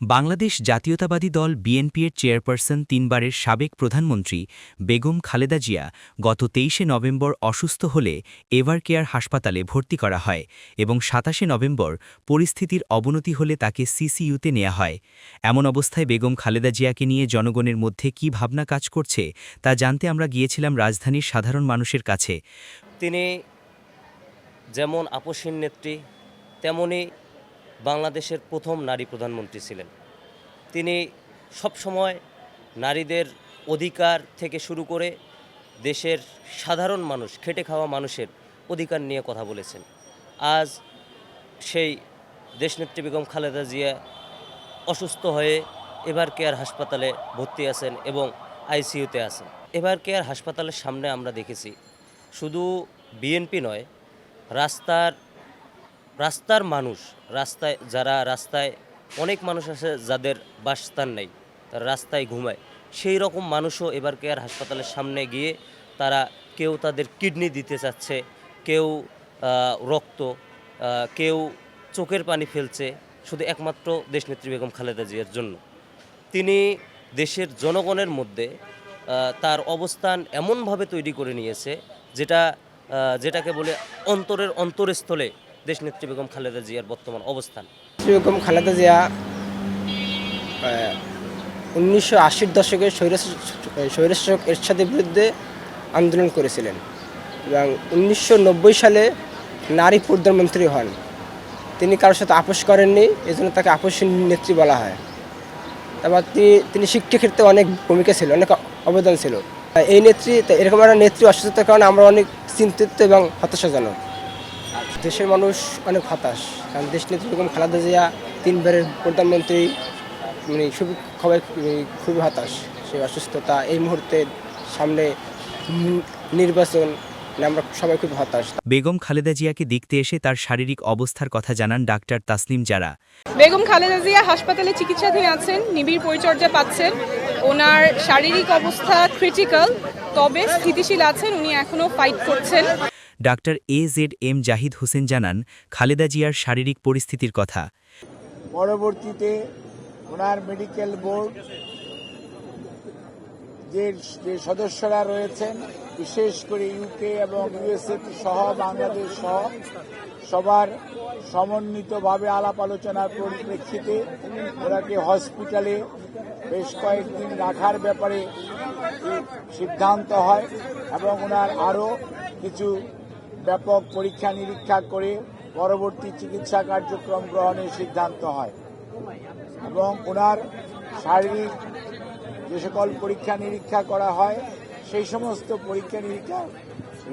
বাংলাদেশ জাতীয়তাবাদী দল বিএনপির চেয়ারপারসন তিনবারের সাবেক প্রধানমন্ত্রী বেগম খালেদা জিয়া গত তেইশে নভেম্বর অসুস্থ হলে এভার কেয়ার হাসপাতালে ভর্তি করা হয় এবং সাতাশে নভেম্বর পরিস্থিতির অবনতি হলে তাকে সিসিইউতে নেওয়া হয়। এমন অবস্থায় বেগম খালেদা জিয়াকে নিয়ে জনগণের মধ্যে কী ভাবনা কাজ করছে তা জানতে আমরা গিয়েছিলাম রাজধানীর সাধারণ মানুষের কাছে। তিনি যেমন আপসীন নেত্রী, তেমনি বাংলাদেশের প্রথম নারী প্রধানমন্ত্রী ছিলেন। তিনি সবসময় নারীদের অধিকার থেকে শুরু করে দেশের সাধারণ মানুষ, খেটে খাওয়া মানুষের অধিকার নিয়ে কথা বলেছেন। আজ সেই দেশনেত্রী বেগম খালেদা জিয়া অসুস্থ হয়ে এভার কেয়ার হাসপাতালে ভর্তি আছেন এবং আইসিইউতে আছেন। এভার কেয়ার হাসপাতালের সামনে আমরা দেখেছি, শুধু বিএনপি নয়, রাস্তার রাস্তার মানুষ, রাস্তায়, যারা রাস্তায় অনেক মানুষ আছে যাদের বাসস্থান নেই, তারা রাস্তায় ঘুমায়, সেই রকম মানুষও এবার কেয়ার হাসপাতালের সামনে গিয়ে তারা কেউ তাদের কিডনি দিতে চাচ্ছে, কেউ রক্ত কেউ চোখের পানি ফেলছে, শুধু একমাত্র দেশনেত্রী বেগম খালেদা জিয়ার জন্য। তিনি দেশের জনগণের মধ্যে তার অবস্থান এমনভাবে তৈরি করে নিয়েছে, যেটা যেটাকে বলে অন্তরের অন্তরস্থলে দেশনেত্রী বেগম খালেদা জিয়ার বর্তমান অবস্থান। বেগম খালেদা জিয়া উনিশশো আশির দশকে স্বৈরশাসক এরশাদের বিরুদ্ধে আন্দোলন করেছিলেন এবং উনিশশো নব্বই সালে নারী প্রধানমন্ত্রী হন। তিনি কারোর সাথে আপোষ করেননি, এজন্য তাকে আপোষী নেত্রী বলা হয়। তারপর তিনি তিনি শিক্ষা ক্ষেত্রে অনেক ভূমিকা ছিল, অনেক অবদান ছিল। এই নেত্রী এরকম একটা নেত্রী অসুস্থতার কারণে আমরা অনেক চিন্তিত এবং হতাশাজনক। দেশের মানুষ অনেক হতাশ। কারণ দেশ নেত্রী বেগম খালেদা জিয়া তিনবারের প্রধানমন্ত্রী মানে খুবই সবাই খুবই হতাশ। সেই অসুস্থতা এই মুহূর্তে সামনে নির্বাচন মানে আমরা সবাই খুব হতাশ। বেগম খালেদা জিয়াকে দেখতে এসে তার শারীরিক অবস্থার কথা জানান ডাক্তার তাসলিম জারা। বেগম খালেদা জিয়া হাসপাতালে চিকিৎসাধীন আছেন নিবিড় পরিচর্যা পাচ্ছেন। ওনার শারীরিক অবস্থা ক্রিটিক্যাল তবে স্থিতিশীল আছেন উনি এখনও ফাইট করছেন। Doctor A Z M Zahid Hossain জানান, খালেদা জিয়ার শারীরিক পরিস্থিতির কথা। পরবর্তীতে ওনার মেডিকেল বোর্ড যে সদস্যরা রয়েছেন, বিশেষ করে ইউকে এবং ইউএসএ সহ, বাংলাদেশ সহ, সবার সমন্বিতভাবে আলাপ আলোচনার পরিপ্রেক্ষিতে ওনাকে হসপিটালে বেশ কয়েকদিন রাখার ব্যাপারে সিদ্ধান্ত হয় এবং ওনার আরও কিছু ব্যাপক পরীক্ষা নিরীক্ষা করে পরবর্তী চিকিৎসা কার্যক্রম গ্রহণের সিদ্ধান্ত হয় এবং ওনার শারীরিক যে সকল পরীক্ষা নিরীক্ষা করা হয়, সেই সমস্ত পরীক্ষা নিরীক্ষা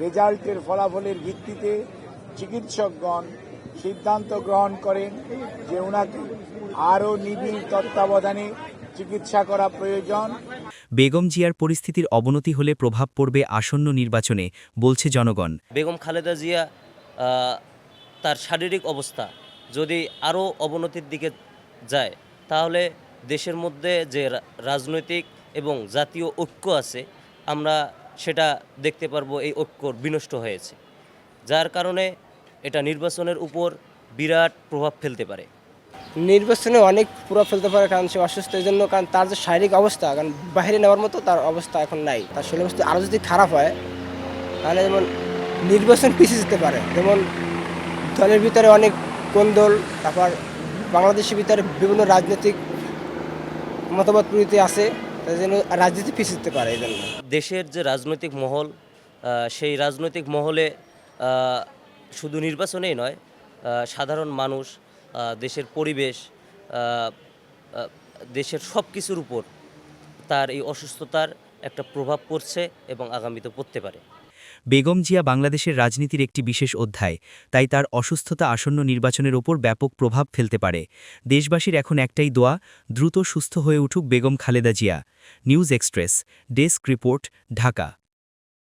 রেজাল্টের ফলাফলের ভিত্তিতে চিকিৎসকগণ সিদ্ধান্ত গ্রহণ করেন যে ওনাকে আরও নিবিড় তত্ত্বাবধানে চিকিৎসা করা প্রয়োজন। বেগম জিয়ার পরিস্থিতির অবনতি হলে প্রভাব পড়বে আসন্ন নির্বাচনে, বলছে জনগণ। বেগম খালেদা জিয়া তার শারীরিক অবস্থা যদি আরও অবনতির দিকে যায়, তাহলে দেশের মধ্যে যে রাজনৈতিক এবং জাতীয় ঐক্য আছে, আমরা সেটা দেখতে পারব এই ঐক্য বিনষ্ট হয়েছে। যার কারণে এটা নির্বাচনের উপর বিরাট প্রভাব ফেলতে পারে। নির্বাচনে অনেক প্রভাব ফেলতে পারে কারণ সে অসুস্থ, এই জন্য কারণ তার যে শারীরিক অবস্থা, কারণ বাইরে নেওয়ার মতো তার অবস্থা এখন নাই। তার শরীর অবস্থা আরও যদি খারাপ হয়, তাহলে যেমন নির্বাচন পিছিয়ে যেতে পারে। যেমন দলের ভিতরে অনেক কোন্দল, তারপর বাংলাদেশের ভিতরে বিভিন্ন রাজনৈতিক মতামত প্রীতি আছে তাই জন্য রাজনীতি পিছিয়ে যেতে পারে এই জন্য। দেশের যে রাজনৈতিক মহল সেই রাজনৈতিক মহলে শুধু নির্বাচনেই নয় সাধারণ মানুষ দেশের পরিবেশ দেশের সব কিছুর উপর তার এই অসুস্থতার একটা প্রভাব পড়ছে এবং আগামীতে পড়তে পারে। বেগম জিয়া বাংলাদেশের রাজনীতির একটি বিশেষ অধ্যায়, তাই তার অসুস্থতা আসন্ন নির্বাচনের ওপর ব্যাপক প্রভাব ফেলতে পারে। দেশবাসীর এখন একটাই দোয়া, দ্রুত সুস্থ হয়ে উঠুক Begum Khaleda Zia. News express, desk report, Dhaka.